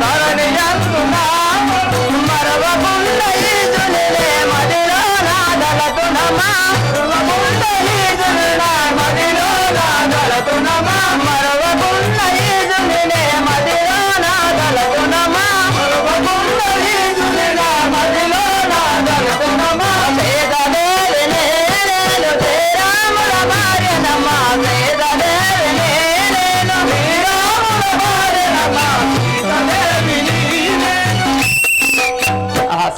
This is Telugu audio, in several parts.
நாராயண யாத்ரா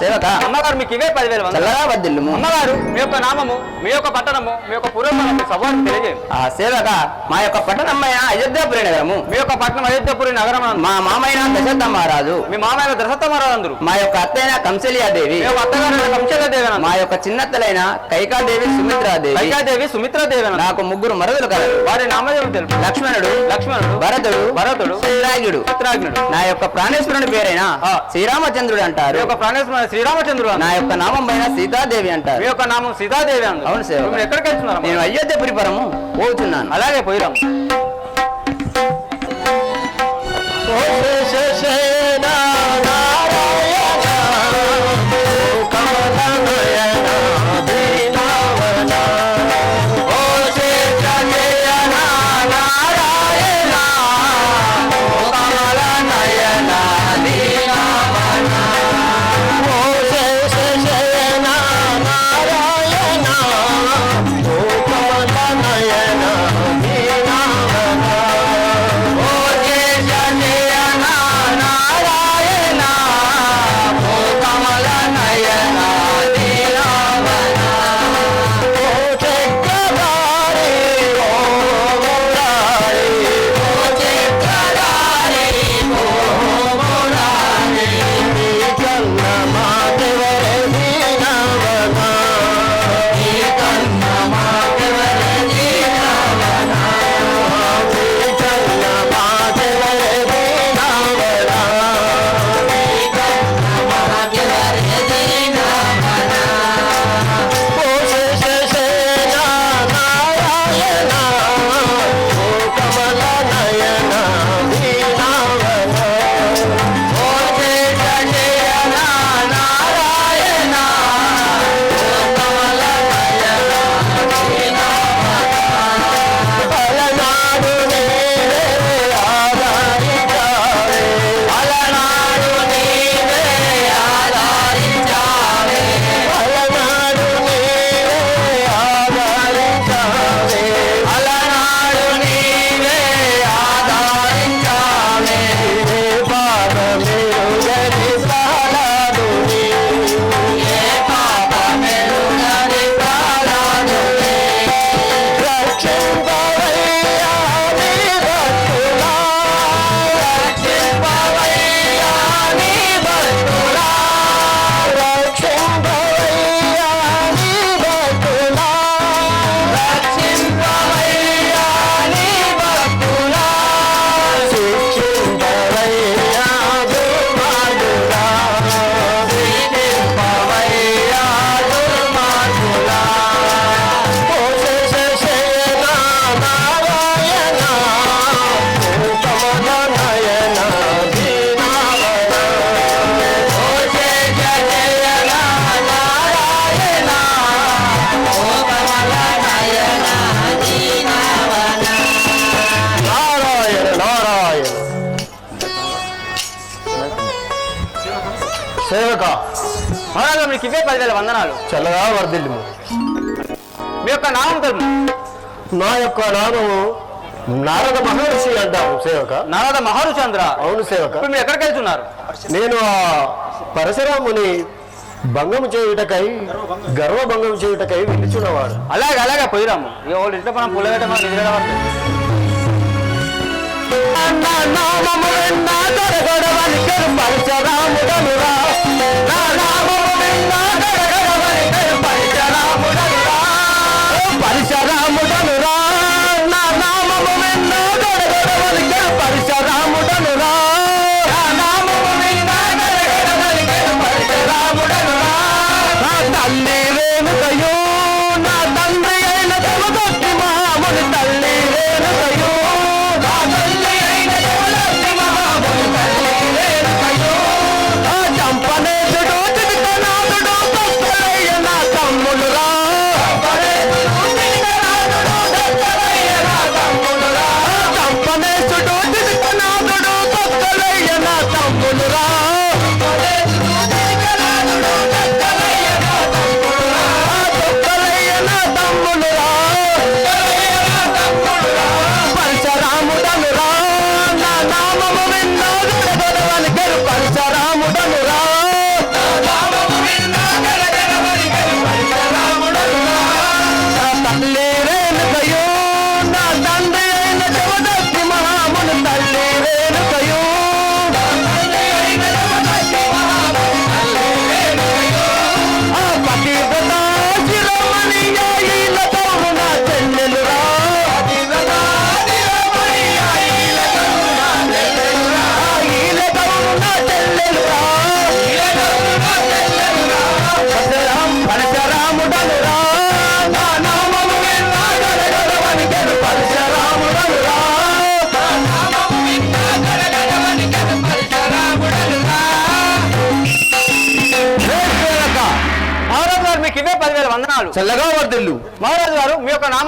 సేవక. అమ్మగారు మీకు ఇవే పదివేలు. చల్లగా వద్దిల్లుము అమ్మగారు మీ యొక్క నామము మీ యొక్క పట్టణము మీ యొక్క పూర్వకాలం సభకు తెలియజేయండి. ఆ సేవక మా యొక్క పట్టణమైన అయోధ్యాపురి నగరము. మీ యొక్క పట్టణం అయోధ్యపురి నగరం మా మామైన దశరథ మహారాజు మీ మామయ్య దశతమరాజందరు మా యొక్క అత్తైన కంసలియాదేవి అత్తగారు మా యొక్క చిన్నత్తలైన కైకాదేవి సుమిత్రాదేవి. కైకాదేవి సుమిత్రాదేవి. నాకు ముగ్గురు మరదులు కలరు. వారి నామదేవి తెలుపు. లక్ష్మణుడు లక్ష్మణుడు భరతుడు భరతుడు శ్రీరాగుడు చిత్రాగ్నుడు. నా యొక్క ప్రాణేశ్వరుని పేరైన. శ్రీరామచంద్రుడు అంటారు. యొక్క ప్రాణేశ్వర శ్రీరామచంద్రుడు నా. యొక్క నామం పైన సీతాదేవి మీ అంటారు యొక్క నామం సీతాదేవి అందు అవును. మీరు ఎక్కడికి వెళ్తున్నారు నేను అయోధ్యపురి పరము పోతున్నాను. అలాగే పోయిరాం ఇవే పదివేల వందనాలు. చల్లగా వర్ధిల్లుము మీ యొక్క నామం తెలుపు నా యొక్క నామము నారద మహర్షి అంటాము సేవక. నారద మహారుచంద్ర అవును సేవక. ఇప్పుడు మీరు ఎక్కడికి వెళ్తున్నారు? నేను ఆ పరశురాముని భంగం చేయుటకై గర్వభంగం చేయుటకై విలుచున్నవాడు అలాగే అలాగే పోయిరాము. ఇంట్లో మనం పుల్లగట్ట మనం నిద్ర పరశురాముడనురా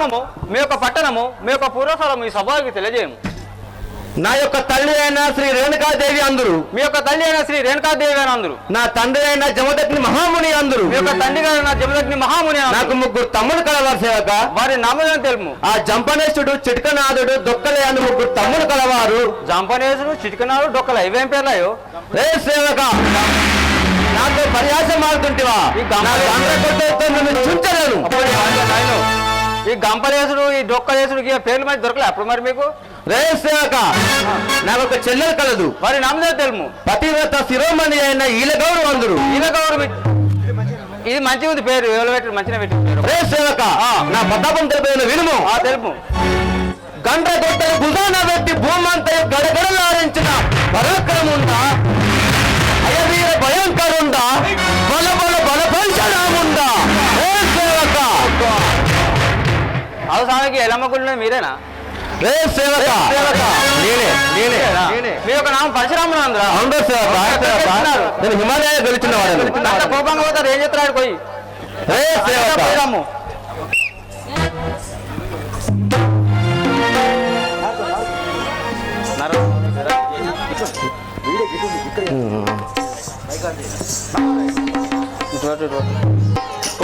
గారు మీ యొక్క పట్టణము మీ యొక్క పూర్వస్థలం ఈ సభకి తెలియజేయము. నా యొక్క తల్లి అయిన శ్రీ రేణుకాదేవి అందరు మీ యొక్క తల్లి అయిన శ్రీ రేణుకాదేవి గారు అందరు నా తండ్రి అయిన జమదగ్ని మహాముని అందరు మీ యొక్క తండ్రి గారు నా జమదగ్ని మహాముని. నాకు ముగ్గురు తమ్ముడు కలవారు సేవక. వారి నామం తెలుపు? ఆ జంపనేశుడు చిట్కనాథుడు దొక్కలే అని ముగ్గురు తమ్ముడు కలవారు. జంపనేసుడు చిటికనాడు డొక్కల ఇవేం పేర్లాయో రే సేవక నాతో పర్యాసం నిన్ను చుంచలేను. ఈ గంపలేసుడు ఈ డొక్కలేసుడు ఈ పేర్లు మరి దొరకలే అప్పుడు మరి మీకు? సేవక నాకు ఒక చెల్లెలు కలదు. వారి నామం తెలుపు పతివ్రత శిరోమణి అయిన ఈలగౌరు అందరు ఈయన గౌరవ ఇది మంచిగా ఉంది పేరు ఎవరు పెట్టి మంచిగా పెట్టి పేరు. రే సేవక నా ప్రతాపం తెలిపిన వినుము. ఆ తెలుపు గంట కొట్టని భుజాన పెట్టి భూమంతా గడగడలాడించిన పరాక్రముందా అయవీర అవసరానికి ఎలమ్మ గుళ్ళు మీరేనా? రే సేవక? నేనే నేనే. నేనే మీ యొక్క నామం పరశురాములు అందరా అవును సేవక సేవక నేను హిమాలయ గెలిచిన అంత కోపంగా పోతారు ఏం చెప్తారు పోయి? రే సేవక? పోయిరాము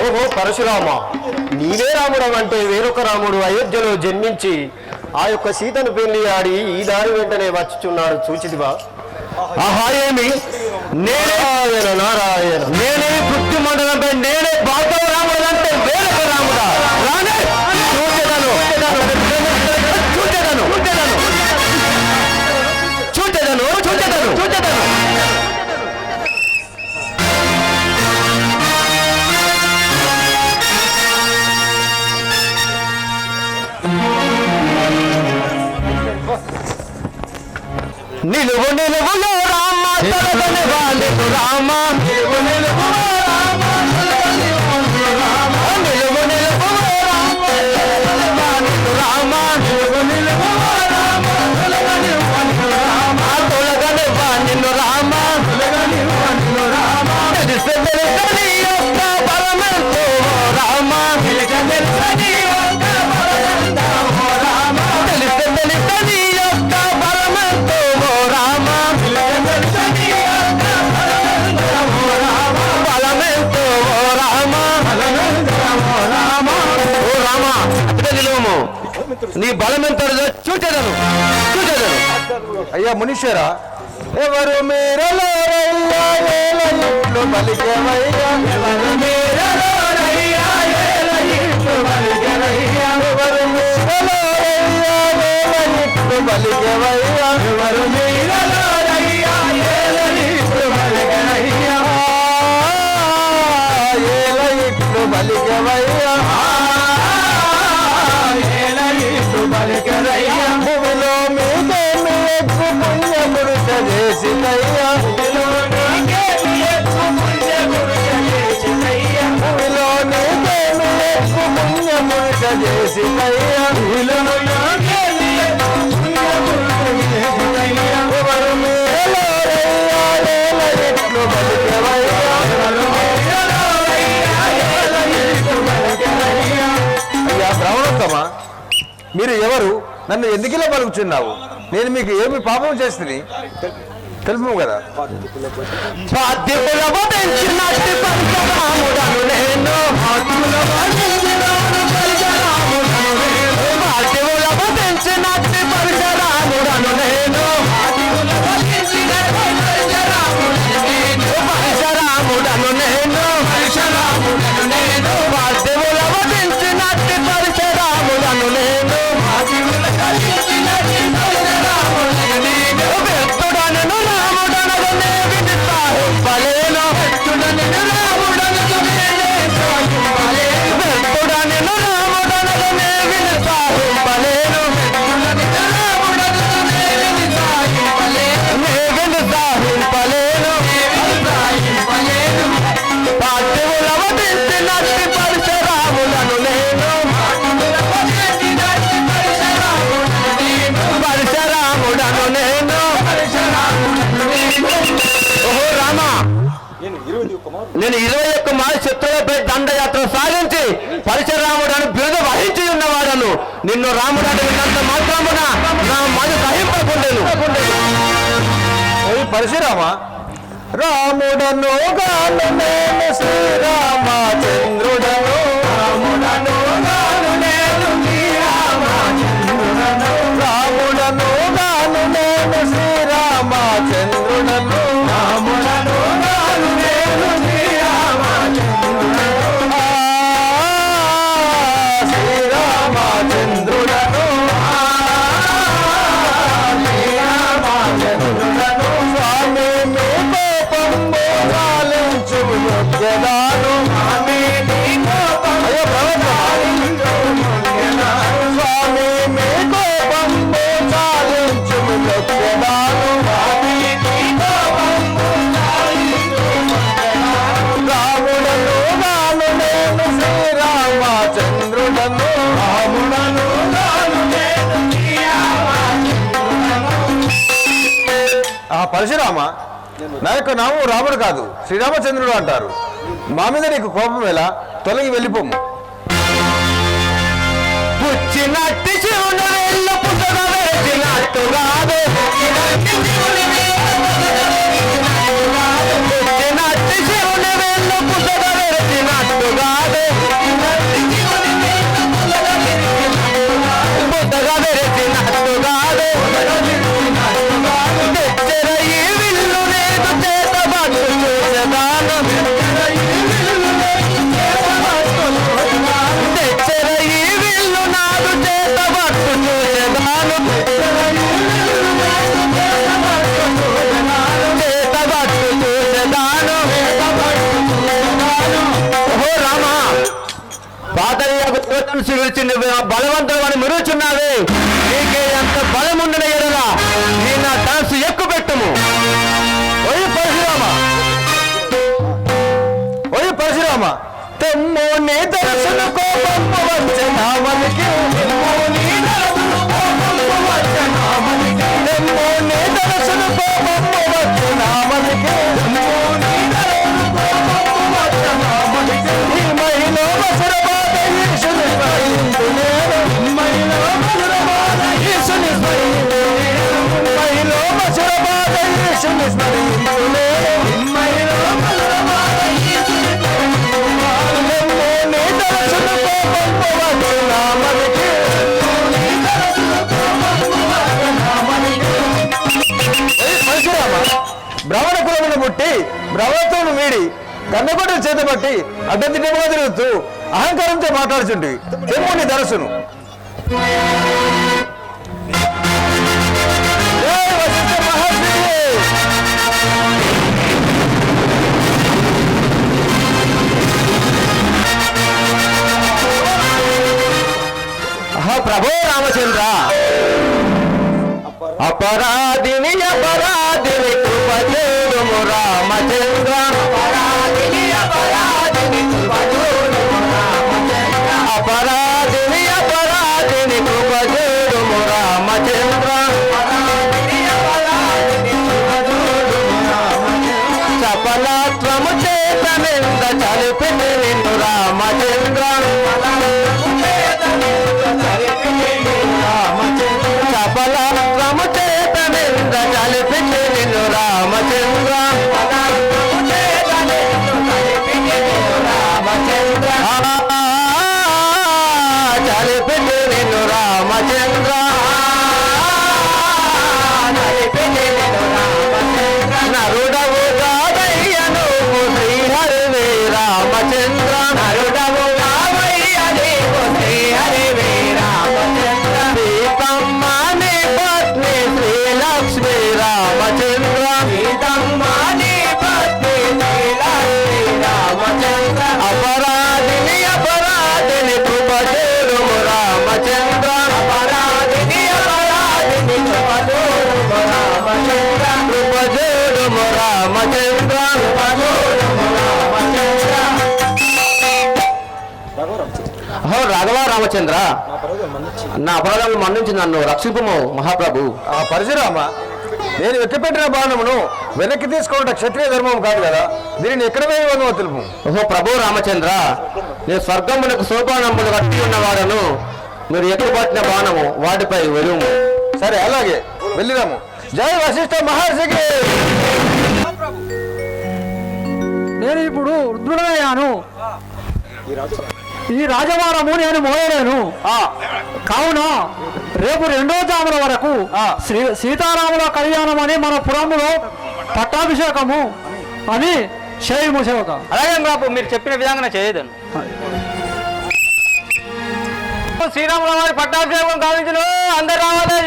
ఓహో పరశురామ. నీవే రాముడు అంటే వేరొక రాముడు అయోధ్యలో జన్మించి ఆ యొక్క సీతను పెళ్ళి ఆడి ఈ దారి వెంటనే వచ్చుచున్నాడు. చూచిదివా ఆహా ఏమి? నేనే నారాయణ నేనే పృథ్వీ మండలంపై నేనే భార్గవ I'm a. నీ బలం ఎంత చూచేదాను చూచేదాను. అయ్యా మునిషేరా ఎవరు మీరలో పలికేవయ్యా ఎవరు మీరలో ఎవరు మీరు ఎవరు? నన్ను ఎందుకిలా పలుకుచున్నావు? నేను మీకు ఏమి పాపం చేస్తుంది తెలుపు కదా? నేను. ఆయన ఇరవై ఒక్క మాల శత్రువులపై దండయాత్ర సాగించి పరశురాముడు అని బిరుదు వహించి ఉన్నవాడను. నిన్ను రాముడు అని విన్నంత మాత్రమున నా మను దహింపకుండేను పరశురామ రాముడను శ్రీరామచంద్రుడను పరశురామ? నా యొక్క నామం రాముడు కాదు శ్రీరామచంద్రుడు అంటారు. మా మీద నీకు కోపం ఎలా? తొలగి వెళ్ళిపోము పుచ్చినట్టి శివుని వెళ్ళు కాదు పుచ్చినట్టి కాదు పాతయ్యకు తోటను సిగుల్చి బలవంతుడు మెరుగుచున్నావే నీకే అంత బలం బలముండని ఎడలా నీ నా డాన్స్ ఎక్కువ పెట్టము ఒయ్యి పరశురామ. ఒయ్యి పరశురామ. తెమ్మో నీ దర్శన కోపము వచ్చనామనికి తెమ్మో బ్రాహ్మణ కులమును ముట్టి బ్రహ్మత్వం వీడి కన్నకొడ్డు చేతబట్టి అడ్డదిడ్డముగా తిరుగుతూ అహంకారంతో మాట్లాడుచుండి తెమ్ముని దరసును. ప్రభో రామచంద్ర. అపరాధిని అపరాధిని కృప రామచంద్ర. Ah! రామచంద్ర అపరాధిని అపరాధిని రామచంద్ర రాఘవ రామచంద్ర. నా అపరాధములు మన్నించి నన్ను రక్షింపుము మహాప్రభు. ఆ పరశురామ నేను వెక్కిపెట్టిన బాణమును వెనక్కి తీసుకోవడం క్షత్రియ ధర్మం కాదు కదా దీనిని ఎక్కడ వేయవను తెలుపు. ఓహో ప్రభు రామచంద్ర నేను స్వర్గమునకు సోపానములు కట్టి ఉన్నవాడను మీరు ఎక్కువ పట్టిన బాణము? వాటిపై వెలుము. సరే అలాగే. వెళ్ళిరాము. జై వశిష్ఠ మహర్షికి! నేను ఇప్పుడు వృద్ధుడయ్యాను ఈ రాజవారము నేను మోయలేను. కావున రేపు రెండో జాముల వరకు శ్రీ సీతారాముల కళ్యాణం అని మన పురములో పట్టాభిషేకము అని చేయము సేవక. అలాగే బాబు మీరు చెప్పిన విధంగా చేయదని శ్రీరాముల వారి పట్టాభిషేకం కావించను అందరు రావాలి